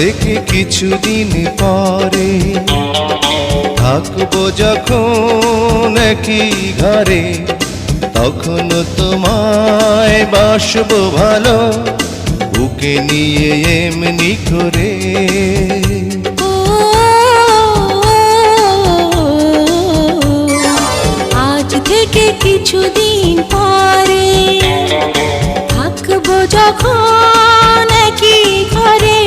থেকে কিছুদিন পরে থাকব যখন একই ঘরে, তখন তোমায় বাসবো ভালো, বুকে নিয়ে এমনি করে। আজ থেকে কিছুদিন পরে থাকব যখন একই ঘরে।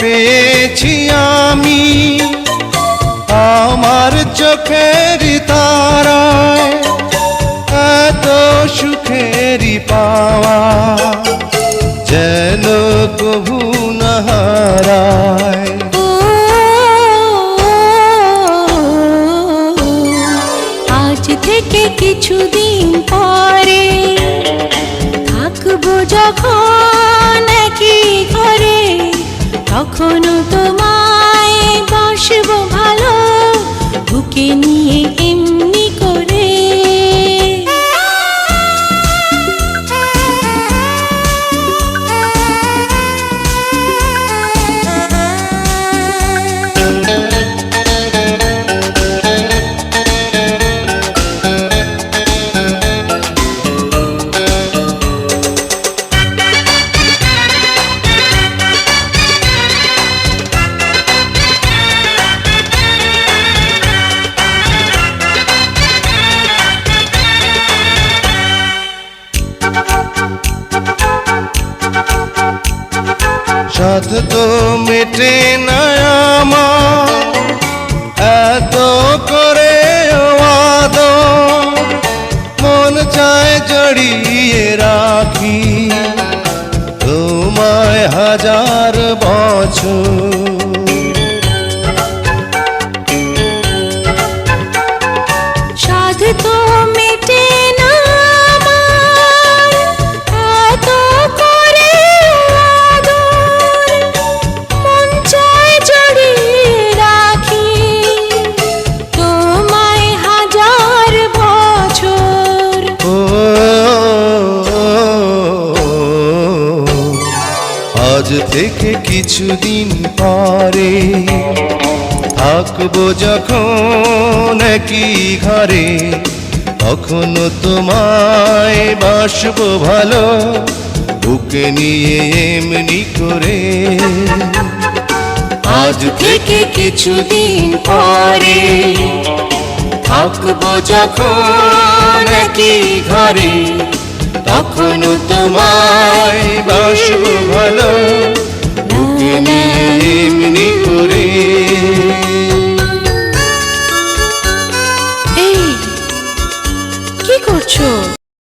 পেয়েছি আমি আমার চোখের তারায় এত সুখেরই পাওয়া যেন কভু না হারায়। ও আজ থেকে কিছুদিন পরে থাকব যখন একই ঘরে। তখনও তোমায় বাসব ভালো বুকে নিয়ে সাধ তো মেটে না আমার। এত করে মন চায় জড়িয়ে রাখি। তোমায় হাজার বছর আজ থেকে কিছুদিন পরে থাকব যখন একই ঘরে, তখনও তোমায় বাসবো ভালো, বুকে নিয়ে এমনি করে। আজ থেকে কিছুদিন পরে থাকব যখন একই ঘরে তখনও তোমায় বাসু ভালো। বুকে নিয়ে